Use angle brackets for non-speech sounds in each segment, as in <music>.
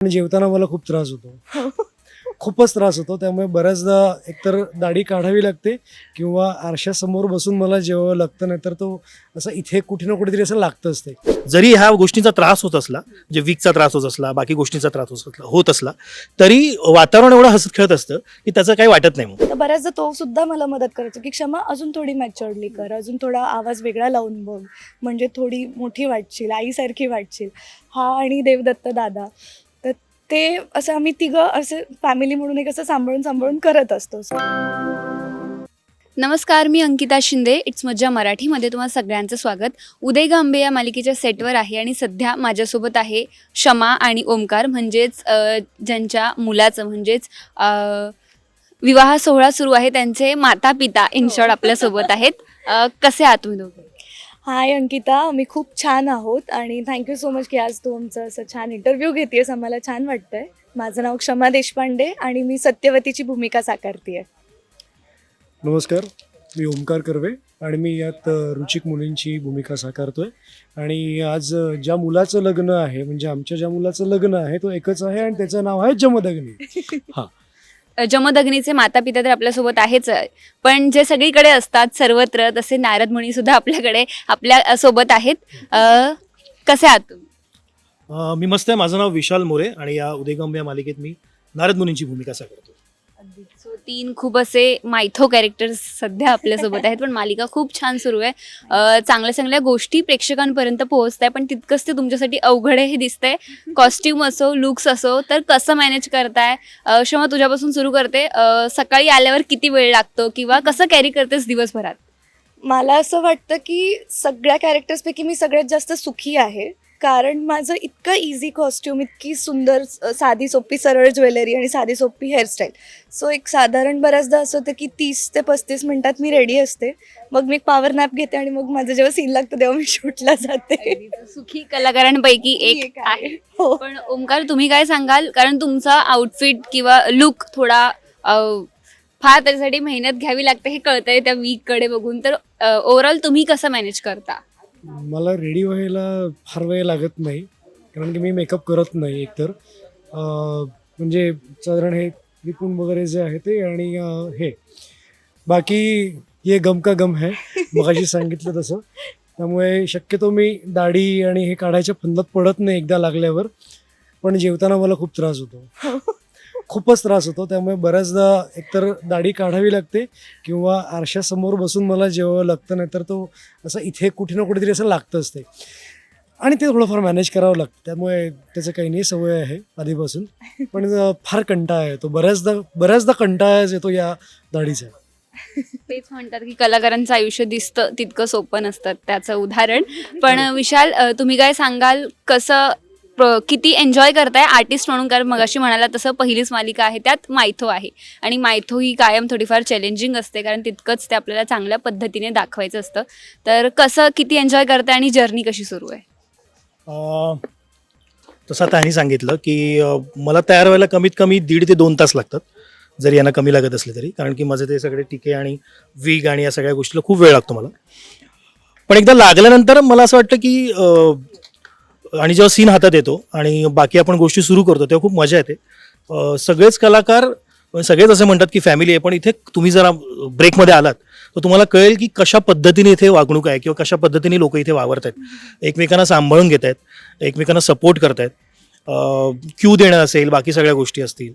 पण जेवताना मला खूप त्रास होतो. खूपच त्रास होतो. त्यामुळे बऱ्याचदा एकतर दाढी काढावी लागते किंवा आरशासमोर बसून मला जेवावं लागतं नाहीतर तो असं इथे कुठे ना कुठेतरी असं लागतंच ते जरी ह्या गोष्टींचा त्रास होत असला म्हणजे वीकचा त्रास होत असला बाकी गोष्टींचा त्रास होत असला होत असला तरी वातावरण एवढं हसत खेळत असतं की त्याचं काही वाटत नाही मग. तर बऱ्याचदा तो सुद्धा मला मदत करायचा की क्षमा अजून थोडी मॅच्युअर्डली कर अजून थोडा आवाज वेगळा लावून बघ. म्हणजे थोडी मोठी वाटशील आईसारखी वाटशील. हा आणि देवदत्त दादा. तर ते असं आम्ही तिघं असे फॅमिली म्हणून एक असं सांभाळून सांभाळून करत असतो. नमस्कार मी अंकिता शिंदे. इट्स मज्जा मराठीमध्ये तुम्हाला सगळ्यांचं स्वागत. उदय गांबे या मालिकेच्या सेटवर आहे आणि सध्या माझ्यासोबत आहे क्षमा आणि ओमकार म्हणजेच ज्यांच्या मुलाचं म्हणजेच विवाह सोहळा सुरू आहे त्यांचे माता पिता इन शॉर्ट आपल्यासोबत आहेत. कसे आहात तुम्ही दोघे? हाय अंकिता. आम्ही खूप छान आहोत आणि थँक्यू सो मच की आज तू आमचं असं छान इंटरव्ह्यू घेतेस आम्हाला छान वाटतंय. माझं नाव क्षमा देशपांडे आणि मी सत्यवतीची भूमिका साकारते नमस्कार. मी ओमकार कर्वे आणि मी यात रुचिक मुलींची भूमिका साकारतोय. आणि आज ज्या मुलाचं लग्न आहे म्हणजे आमच्या ज्या मुलाचं लग्न आहे तो एकच आहे आणि त्याचं नाव आहे जमदग्नी. <laughs> अ, जमदग्नीचे माता पिता तर आपल्यासोबत आहेच. आहे. पण जे सगळीकडे असतात सर्वत्र तसे नारद मुनी सुद्धा आपल्याकडे आपल्यासोबत आहेत. अ, कसे आहात तुम्ही? अं, मी मस्त आहे. माझं नाव विशाल मोरे आणि या उदयगंब या मालिकेत मी नारद मुनींची भूमिका साकारतो. सो तीन खूप असे मायथो कॅरेक्टर्स सध्या आपल्यासोबत आहेत पण मालिका खूप छान सुरू आहे. चांगल्या चांगल्या गोष्टी प्रेक्षकांपर्यंत पोहोचत आहे पण तितकंच ते तुमच्यासाठी अवघड आहे हे दिसतंय. कॉस्ट्युम असो लुक्स असो तर कसं मॅनेज करताय? क्षमा तुझ्यापासून सुरू करते. सकाळी आल्यावर किती वेळ लागतो किंवा कसं कॅरी करतेस दिवसभरात? मला असं वाटतं की सगळ्या कॅरेक्टर्सपैकी मी सगळ्यात जास्त सुखी आहे. कारण माझं इतकं इझी कॉस्ट्युम इतकी सुंदर साधी सोपी सरळ ज्वेलरी आणि साधी सोपी हेअरस्टाईल सो एक साधारण बऱ्याचदा असं होतं की तीस ते पस्तीस मिनिटात मी रेडी असते. मग मी पॉवर नॅप घेते आणि मग माझं जेव्हा सीन लागतं तेव्हा मी शूटला जाते. सुखी कलाकारांपैकी एक एक आहे. हो. पण ओमकार तुम्ही काय सांगाल? कारण तुमचा आउटफिट किंवा लुक थोडा फार त्याच्यासाठी मेहनत घ्यावी लागते हे कळतंय त्या वीककडे बघून. तर ओव्हरऑल तुम्ही कसं मॅनेज करता? मला रेडी व्हायला फार वेळ लागत नाही कारण की मी मेकअप करत नाही एकतर. म्हणजे साधारण हे विकून वगैरे जे आहे ते आणि हे. बाकी हे गम का गम है मगाशी सांगितलं तसं. त्यामुळे शक्यतो मी दाढी आणि हे काढायच्या फंदात पडत नाही एकदा लागल्यावर पण जेवताना मला खूप त्रास होतो. हो. खूपच त्रास होतो. त्यामुळे बऱ्याचदा एकतर दाढी काढावी लागते किंवा आरशासमोर बसून मला जेवावं लागतं नाहीतर तो असं इथे कुठे ना कुठेतरी असं लागतंच ते आणि ते थोडंफार मॅनेज करावं लागतं. त्यामुळे त्याचं काही नाही सवय आहे आधीपासून. पण फार कंटाळा येतो. बऱ्याचदा बऱ्याचदा कंटाळाच येतो या दाढीचा. तेच म्हणतात की कलाकारांचं आयुष्य दिसतं तितकं सोपं नसतं. त्याचं उदाहरण. पण विशाल तुम्ही काय सांगाल? कसं प्र- किती एन्जॉय करताय आर्टिस्ट म्हणून? कारण मगाशी म्हणाला तसं पहिलीच मालिका आहे त्यात मायथो आहे. आणि मायथो ही कायम थोडीफार चॅलेंजिंग असते कारण तितकंच ते आपल्याला चांगल्या पद्धतीने दाखवायचं असतं. तर कसं किती एन्जॉय करताय आणि जर्नी कशी सुरू आहे? तसं त्यांनी सांगितलं की मला तयार व्हायला कमीत कमी दीड ते दोन तास लागतात जरी यांना कमी लागत असले तरी. कारण की माझे ते सगळे टिके आणि वीग आणि या सगळ्या गोष्टीला खूप वेळ लागतो मला. पण एकदा लागल्यानंतर मला असं वाटतं की आणि जेव्हा सीन हातात येतो आणि बाकी आपण गोष्टी सुरू करतो तेव्हा खूप मजा येते. सगळेच कलाकार सगळेच असे म्हणतात की फॅमिली आहे पण इथे तुम्ही जरा ब्रेकमध्ये आलात तर तुम्हाला कळेल की कशा पद्धतीने इथे वागणूक आहे किंवा कशा पद्धतीने लोक इथे वावरत आहेत. एकमेकांना सांभाळून घेत आहेत एकमेकांना सपोर्ट करत आहेत. क्यू देणं असेल बाकी सगळ्या गोष्टी असतील.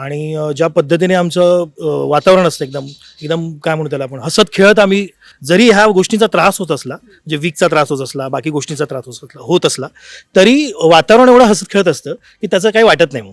आणि ज्या पद्धतीने आमचं वातावरण असतं एकदम एकदम काय म्हणू त्याला आपण हसत खेळत आम्ही जरी ह्या गोष्टींचा त्रास होत असला म्हणजे वीकचा त्रास होत असला बाकी गोष्टींचा त्रास होत असला होत असला तरी वातावरण एवढं हसत खेळत असतं की त्याचं काही वाटत नाही मग.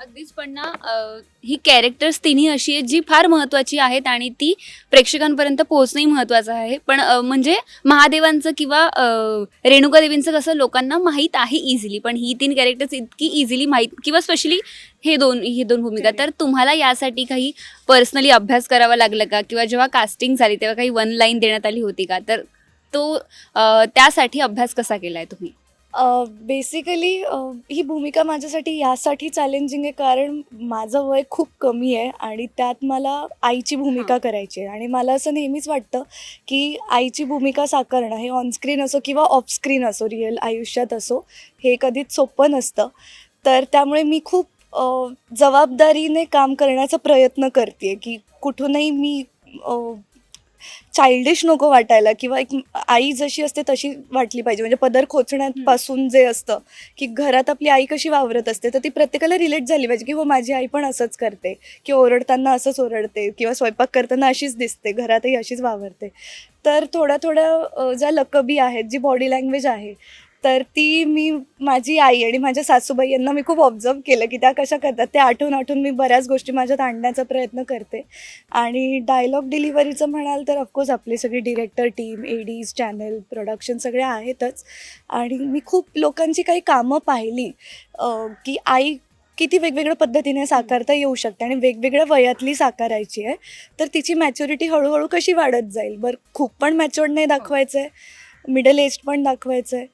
अगदीच पण ना अं, ही कॅरेक्टर्स तिन्ही अशी आहेत जी फार महत्वाची आहेत आणि ती प्रेक्षकांपर्यंत पोहोचणंही महत्वाचं आहे. पण अं, म्हणजे महादेवांचं किंवा अं, रेणुका देवींचं कसं लोकांना माहीत आहे इझिली पण ही तीन कॅरेक्टर्स इतकी इझिली माहीत किंवा स्पेशली हे दोन ही दोन भूमिका. तर तुम्हाला यासाठी काही पर्सनली अभ्यास करावा लागला का? किंवा जेव्हा कास्टिंग झाली तेव्हा काही वन लाईन देण्यात आली होती का? तर तो अं, त्यासाठी अभ्यास कसा केलाय तुम्ही? बेसिकली ही भूमिका माझ्यासाठी यासाठी चॅलेंजिंग आहे कारण माझं वय खूप कमी आहे आणि त्यात मला आईची भूमिका करायची आहे. आणि मला असं नेहमीच वाटतं की आईची भूमिका साकारणं हे ऑनस्क्रीन असो किंवा ऑफस्क्रीन असो रिअल आयुष्यात असो हे कधीच सोपं नसतं. तर त्यामुळे मी खूप जबाबदारीने काम करण्याचा प्रयत्न करते की कुठूनही मी चाइल्डिश नको वाटायला किंवा एक आई जशी असते तशी वाटली पाहिजे. म्हणजे पदर खोचण्यापासून जे असतं की घरात आपली आई कशी वावरत असते तर ती प्रत्येकाला रिलेट झाली पाहिजे की हो माझी आई पण असंच करते किंवा ओरडताना असंच ओरडते किंवा स्वयंपाक करताना अशीच दिसते घरातही अशीच वावरते. तर थोड्या थोड्या ज्या लकबी आहेत जी बॉडी लँग्वेज आहे तर ती मी माझी आई आणि माझ्या सासूबाई यांना मी खूप ऑब्झर्व केलं की त्या कशा करतात. ते आठवून आठवून मी बऱ्याच गोष्टी माझ्यात आणण्याचा प्रयत्न करते. आणि डायलॉग डिलिव्हरीचं म्हणाल तर ऑफकोर्स आपली सगळी director team ADs channel production सगळे आहेतच. आणि मी खूप लोकांची काही कामं पाहिली की आई किती वेगवेगळ्या पद्धतीने साकारता येऊ शकते आणि वेगवेगळ्या वयातली साकारायची आहे. तर तिची मॅच्युरिटी हळूहळू कशी वाढत जाईल? बरं खूप पण मॅच्युअर्ड नाही दाखवायचं आहे मिडल एज पण दाखवायचं आहे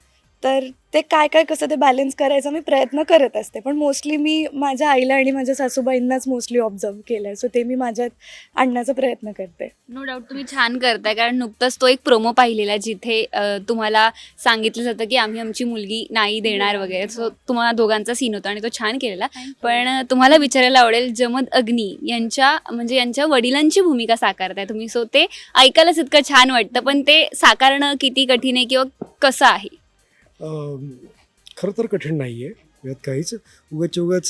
तर ते काय काय कसं ते बॅलन्स करायचा मी प्रयत्न करत असते. पण मोस्टली मी माझ्या आईला आणि माझ्या सासूबाईंनाच मोस्टली ऑब्झर्व केलं आहे सो ते मी माझ्यात आणण्याचा प्रयत्न करते. नो डाऊट तुम्ही छान करताय. कारण नुकतंच तो एक प्रोमो पाहिलेला जिथे तुम्हाला सांगितलं जातं की आम्ही आमची मुलगी नाही देणार वगैरे. सो तुम्हाला दोघांचा सीन होता आणि तो छान केलेला. पण तुम्हाला विचारायला आवडेल जमद अग्नी यांच्या म्हणजे यांच्या वडिलांची भूमिका साकारताय तुम्ही. सो ते ऐकायलाच इतकं छान वाटतं. पण ते साकारणं किती कठीण आहे किंवा कसं आहे? खरं तर कठीण नाही आहे यात काहीच. उगाच उगाच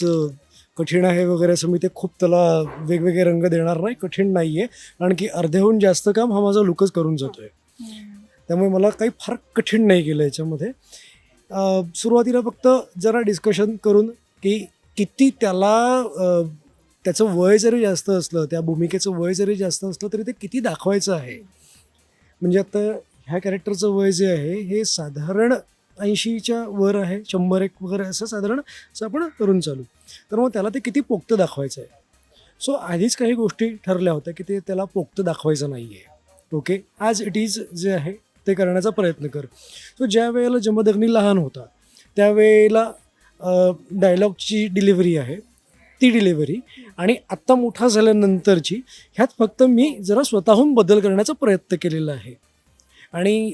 कठीण आहे वगैरे असं मी ते खूप त्याला वेगवेगळे रंग देणार नाही कठीण नाही आहे कारण की अर्ध्याहून जास्त काम हा माझा लुकच करून जातो आहे त्यामुळे मला काही फार कठीण नाही केलं याच्यामध्ये. सुरुवातीला फक्त जरा डिस्कशन करून की किती त्याला त्याचं वय जरी जास्त असलं त्या भूमिकेचं वय जरी जास्त असलं तरी ते किती दाखवायचं आहे? म्हणजे आता ह्या कॅरेक्टरचं वय जे आहे हे साधारण ऐंशीच्या वर आहे शंभर एक वगैरे असं साधारण असं आपण करून चालू. तर मग त्याला ते किती पोक्त दाखवायचं आहे? सो आधीच काही गोष्टी ठरल्या होत्या की ते त्याला पोक्त दाखवायचं नाही आहे ओके ॲज इट इज जे आहे ते करण्याचा प्रयत्न कर. सो ज्या वेळेला जमदग्नी लहान होता त्यावेळेला डायलॉगची डिलिव्हरी आहे ती डिलिव्हरी आणि आत्ता मोठा झाल्यानंतरची ह्यात फक्त मी जरा स्वतःहून बदल करण्याचा प्रयत्न केलेला आहे. आणि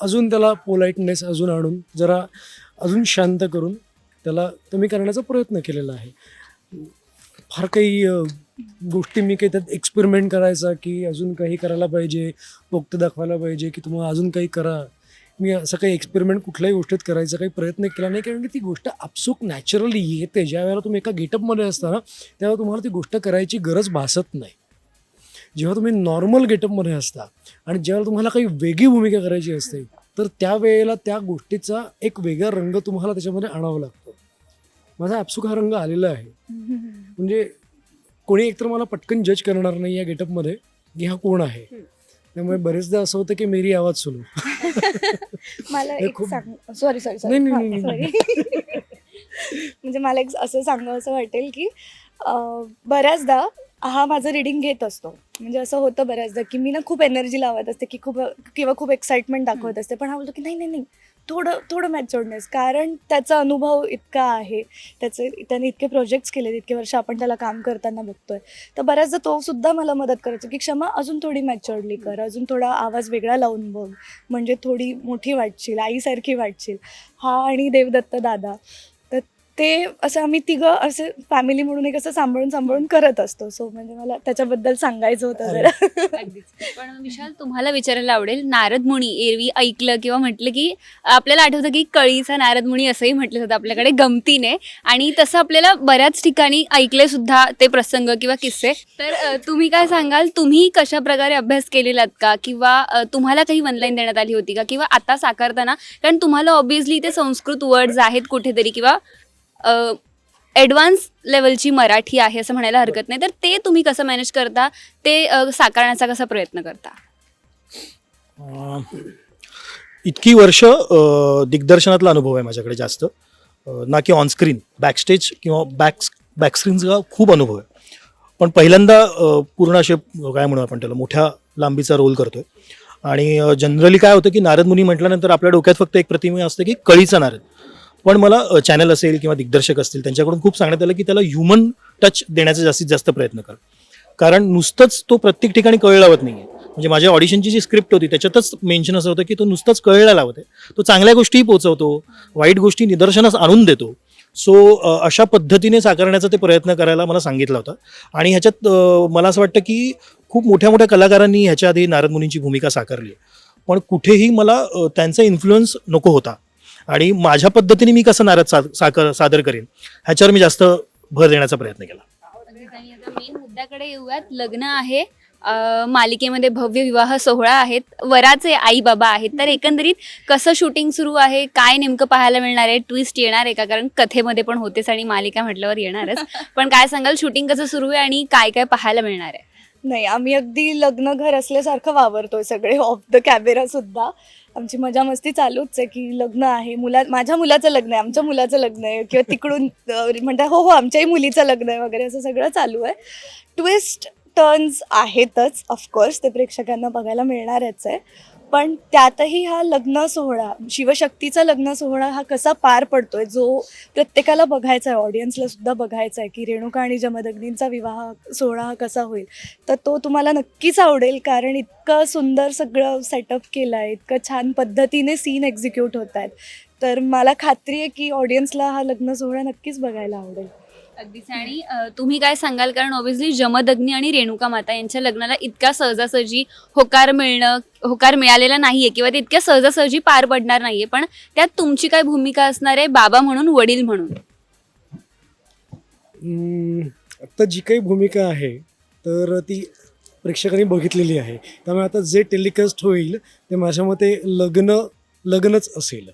अजून त्याला पोलाईटनेस अजून आणून जरा अजून शांत करून त्याला कमी करण्याचा प्रयत्न केलेला आहे. फार काही गोष्टी मी काही त्यात एक्सपेरिमेंट करायचा की अजून काही करायला पाहिजे पोक्त दाखवायला पाहिजे की तुम्हाला अजून काही करा. मी असं काही एक्सपेरिमेंट कुठल्याही गोष्टीत करायचा काही प्रयत्न केला नाही कारण की ती गोष्ट आपसूक नॅचरली येते. ज्या वेळेला तुम्ही एका गेटअपमध्ये असता ना तेव्हा तुम्हाला ती गोष्ट करायची गरज भासत नाही. जेव्हा तुम्ही नॉर्मल गेटअपमध्ये असता आणि जेव्हा तुम्हाला काही वेगळी भूमिका करायची असते तर त्यावेळेला त्या गोष्टीचा एक वेगळा रंग तुम्हाला त्याच्यामध्ये आणावा लागतो. माझा आपसूक हा रंग आलेला आहे. <laughs> म्हणजे कोणी एकतर मला पटकन जज करणार नाही या गेटअपमध्ये की हा कोण आहे. त्यामुळे बरेचदा असं होतं की मेरी आवाज सुरू. <laughs> मला एक खूप- सांग सॉरी सॉरी <laughs> म्हणजे मला एक असं सांगावं असं वाटेल की बऱ्याचदा हा माझं रिडिंग घेत असतो. म्हणजे असं होतं बऱ्याचदा की मी ना खूप एनर्जी लावत असते की खूप किंवा खूप एक्साइटमेंट दाखवत असते. पण हा बोलतो की नाही नाही नाही. थोडं थोडं मॅच्युअर्डनेस कारण त्याचा अनुभव इतका आहे. त्याचे त्याने इतके प्रोजेक्ट्स केले इतके वर्ष आपण त्याला काम करताना बघतोय. तर बऱ्याचदा तो सुद्धा मला मदत करायचा की क्षमा अजून थोडी मॅच्युअर्डली कर. अजून थोडा आवाज वेगळा लावून बघ. म्हणजे थोडी मोठी वाटशील आईसारखी वाटशील. हा आणि देवदत्त दादा. ते असं आम्ही तिघं असे फॅमिली म्हणून एक असं सांभाळून सांभाळून करत असतो. सो म्हणजे मला त्याच्याबद्दल सांगायचं होतं जरा. पण विशाल तुम्हाला विचारायला आवडेल नारद मुनी एरवी ऐकलं किंवा म्हटलं की आपल्याला आठवतं की कळीचा नारद मुनी असंही म्हटलं जातं आपल्याकडे गमतीने. आणि तसं आपल्याला बऱ्याच ठिकाणी ऐकले सुद्धा ते प्रसंग किंवा किस्से. तर तुम्ही काय सांगाल? तुम्ही कशा प्रकारे अभ्यास केलेलात का? किंवा तुम्हाला काही वनलाईन देण्यात आली होती का? किंवा आता साकारताना कारण तुम्हाला ऑब्विसली ते संस्कृत वर्ड्स आहेत कुठेतरी किंवा ॲडव्हान्स लेवलची मराठी आहे असं म्हणायला हरकत नाही. तर ते तुम्ही कसं मॅनेज करता? ते अ, साकारण्याचा कसा प्रयत्न करता? अं, इतकी वर्ष अं, दिग्दर्शनातला अनुभव आहे माझ्याकडे जास्त. अं, ना की ऑनस्क्रीन बॅकस्टेज किंवा बॅक बॅकस्क्रीनचा खूप अनुभव आहे. पण पहिल्यांदा अं, पूर्ण असे काय म्हणू आपण त्याला मोठ्या लांबीचा रोल करतोय. आणि जनरली काय होतं की नारद मुनी म्हटल्यानंतर आपल्या डोक्यात फक्त एक प्रतिमा असते की कळीचा नारद. पण मला चॅनल असेल किंवा दिग्दर्शक असतील त्यांच्याकडून खूप सांगण्यात आलं की त्याला ह्युमन टच देण्याचा जास्तीत जास्त प्रयत्न कर. कारण नुसतंच तो प्रत्येक ठिकाणी कळ लावत नाही म्हणजे माझ्या ऑडिशनची जी स्क्रिप्ट होती त्याच्यातच मेन्शन असं होतं की तो नुसताच कळला लावत आहे तो चांगल्या गोष्टीही पोचवतो वाईट गोष्टी निदर्शनास आणून देतो. सो अशा पद्धतीने साकारण्याचा ते प्रयत्न करायला मला सांगितला होता. आणि ह्याच्यात मला असं वाटतं की खूप मोठ्या मोठ्या कलाकारांनी ह्याच्या आधी नारद मुनींची भूमिका साकारली आहे. पण कुठेही मला त्यांचा इन्फ्लुअन्स नको होता. आणि माझ्या पद्धतीने मी कसं नारद सा साकर सादर करेन ह्याच्यावर मी जास्त भर देण्याचा प्रयत्न केला. मेन मुद्द्याकडे येऊयात. लग्न आहे. मालिकेमध्ये भव्य विवाह सोहळा आहेत. वराचे आई बाबा आहेत. तर एकंदरीत कसं शूटिंग सुरू आहे? काय नेमकं पाहायला मिळणार आहे? ट्विस्ट येणार आहे का? कारण कथेमध्ये पण होतेच आणि मालिका म्हटल्यावर येणारच. पण काय सांगाल? शूटिंग कसं सुरू आहे आणि काय काय पाहायला मिळणार आहे? नाही आम्ही अगदी लग्न घर असल्यासारखं वावरतोय सगळे ऑफ द कॅमेरा सुद्धा. आमची मजा मस्ती चालूच आहे की लग्न आहे मुला माझ्या मुलाचं लग्न आहे आमच्या मुलाचं लग्न आहे किंवा तिकडून म्हणतात हो हो आमच्याही मुलीचं लग्न आहे वगैरे असं सगळं चालू आहे. ट्विस्ट टर्न्स आहेतच ऑफकोर्स ते प्रेक्षकांना बघायला मिळणारच आहे. पण त्यातही हा लग्न सोहळा शिवशक्तीचा लग्न सोहळा हा कसा पार पडतोय जो प्रत्येकाला बघायचा आहे ऑडियन्सला सुद्धा बघायचा आहे की रेणुका आणि जमदग्नींचा विवाह सोहळा हा कसा होईल. तर तो तुम्हाला नक्कीच आवडेल कारण इतकं सुंदर सगळं सेटअप केलं आहे इतकं छान पद्धतीने सीन एक्झिक्यूट होत आहेत तर मला खात्री आहे की ऑडियन्सला हा लग्न सोहळा नक्कीच बघायला आवडेल. अगदीच. आणि तुम्ही काय सांगाल? कारण ऑब्व्हियसली जमदग्नी आणि रेणुका माता यांच्या लग्नाला इतका सहजासहजी होकार मिळणं होकार मिळालेला नाहीये किंवा ते इतक्या सहजासहजी पार पडणार नाहीये. पण त्यात तुमची काय भूमिका असणार आहे? बाबा म्हणून वडील म्हणून? आत्ता जी काही भूमिका आहे तर ती प्रेक्षकांनी बघितलेली आहे. त्यामुळे आता जे टेलिकास्ट होईल ते माझ्या मते लग्न लग्नच असेल.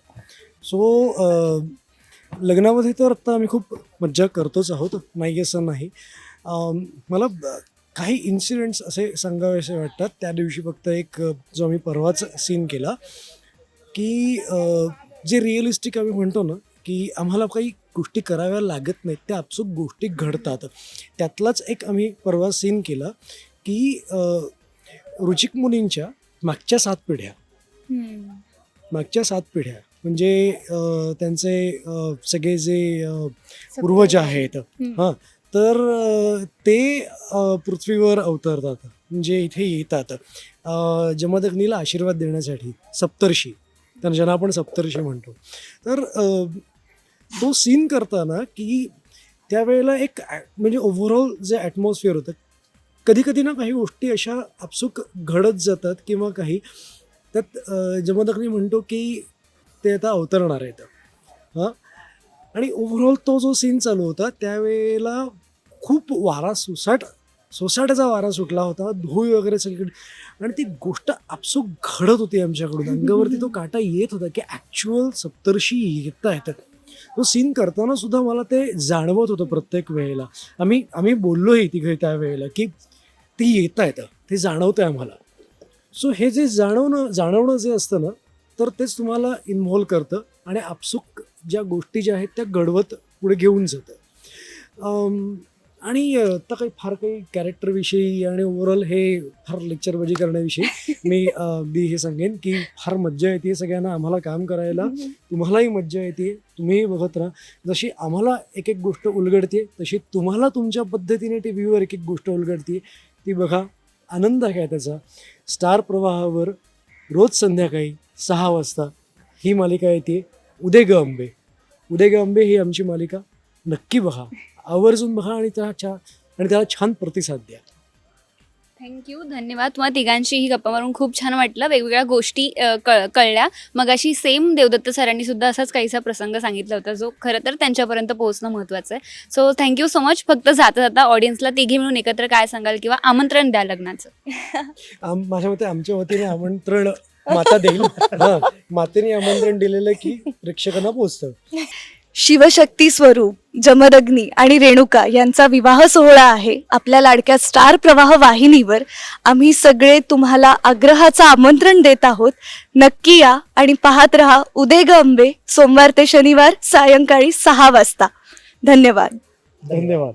सो लग्नामध्ये तर आत्ता आम्ही खूप मज्जा करतोच आहोत नाही असं नाही. मला काही इन्सिडेंट्स असे सांगावेसे वाटतात. त्या दिवशी फक्त एक जो आम्ही परवाच सीन केला की जे रिअलिस्टिक आम्ही म्हणतो ना की आम्हाला काही गोष्टी कराव्या लागत नाहीत त्या आपसूक गोष्टी घडतात. त्यातलाच एक आम्ही परवा सीन केला की रुचिक मुनींच्या मागच्या सात पिढ्या. मागच्या सात पिढ्या. म्हणजे अ, त्यांचे अ, सगळे जे अ, पूर्वज आहेत. हां. तर अ, ते अ, पृथ्वीवर अवतरतात. म्हणजे इथे येतात. अ, जमदग्नीला आशीर्वाद देण्यासाठी सप्तर्षी तर ज्यांना आपण सप्तर्षी म्हणतो. तर अ, तो सीन करताना की त्यावेळेला एक ॲ- म्हणजे ओव्हरऑल जे ॲटमॉस्फिअर होतं कधी कधी ना काही गोष्टी अशा आपसूक घडत जातात किंवा काही. त्यात अ, जमदग्नी म्हणतो की ते आता अवतरणार आहेत. हां? आणि ओव्हरऑल तो जो सीन चालू होता त्यावेळेला खूप वारा सुसाट सोसाट्याचा वारा सुटला होता. धुळ वगैरे सगळीकडे. आणि ती गोष्ट आपसूक घडत होती आमच्याकडून. अंगावरती तो काटा येत होता की ॲक्च्युअल सप्तर्षी येत आहेत तो सीन करताना सुद्धा मला ते जाणवत होतं प्रत्येक वेळेला. आम्ही आम्ही बोललोही तिघे त्यावेळेला की ती येत आहेत ते जाणवतं आहे आम्हाला. सो हे जे जाणवणं जाणवणं जे असतं ना तर तेच तुम्हाला इन्व्हॉल्व करतं आणि आपसूक ज्या गोष्टी ज्या आहेत त्या घडवत पुढे घेऊन जातं. आणि आता काही फार काही कॅरेक्टरविषयी आणि ओव्हरऑल हे फार लेक्चरबाजी करण्याविषयी <laughs> मी अगदी हे सांगेन की फार मज्जा येते सगळ्यांना आम्हाला काम करायला. तुम्हालाही मज्जा येते. तुम्हीही बघत राहा. जशी आम्हाला एक एक गोष्ट उलगडते तशी तुम्हाला तुमच्या पद्धतीने टी व्हीवर एक एक गोष्ट उलगडते ती बघा. आनंद घ्या त्याचा. स्टार प्रवाहावर रोज संध्याकाळी सहा वाजता ही मालिका येते उदय ग अंबे उदय ग अंबे ही आमची मालिका. नक्की बघा. आवर्जून बघा आणि त्या छा आणि त्याला छान प्रतिसाद द्या. थँक्यू धन्यवाद. तुम्हाला तिघांशी ही गप्पा मारून खूप छान वाटलं. वेगवेगळ्या गोष्टी अ, कळ कळल्या. मग अशी सेम देवदत्त सरांनी सुद्धा असाच काहीसा प्रसंग सांगितला होता जो खरं तर त्यांच्यापर्यंत पोहोचणं महत्त्वाचं आहे. सो थँक्यू सो मच फक्त जाता जाता ऑडियन्सला तिघे मिळून एकत्र काय सांगाल किंवा आमंत्रण द्या लग्नाचं. <laughs> आम माझ्या मते आमच्या वतीने आमंत्रण माता देईल. हा मातेने आमंत्रण दिलेलं की प्रेक्षकांना पोचतं शिवशक्ती स्वरूप जमदग्नी आणि रेणुका यांचा विवाह सोहळा आहे. आपल्या लाडक्या स्टार प्रवाह वाहिनीवर आम्ही सगळे तुम्हाला आग्रहाचं आमंत्रण देत आहोत. नक्की या आणि पाहत रहा उदय ग अंबे सोमवार ते शनिवार सायंकाळी सहा वाजता. धन्यवाद. धन्यवाद.